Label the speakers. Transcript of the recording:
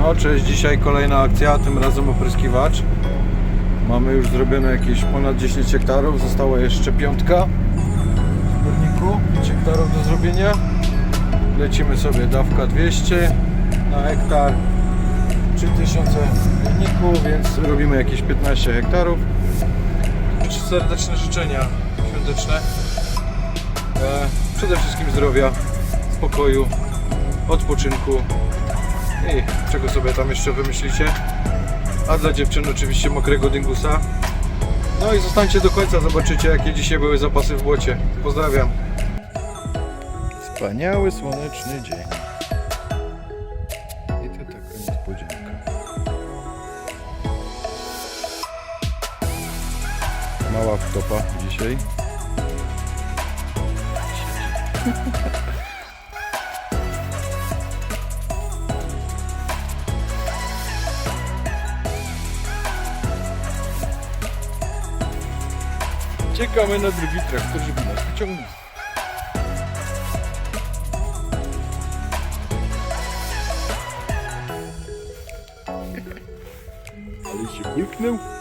Speaker 1: No cześć, dzisiaj kolejna akcja, tym razem opryskiwacz. Mamy już zrobione jakieś ponad 10 hektarów, została jeszcze piątka w zbiorniku, 5 hektarów do zrobienia. Lecimy sobie dawka 200 na hektar, 3000 w zbiorniku, więc robimy jakieś 15 hektarów. Serdeczne życzenia świąteczne. E, przede wszystkim zdrowia, spokoju, odpoczynku i czego sobie tam jeszcze wymyślicie. A dla dziewczyn oczywiście mokrego dyngusa. No i zostańcie do końca, zobaczycie jakie dzisiaj były zapasy w błocie. Pozdrawiam. Wspaniały słoneczny dzień. I to taka niespodzianka. Mała wtopa dzisiaj. Czekamy na drugi traktor, żeby nas wyciągnął. Ale się bulknął.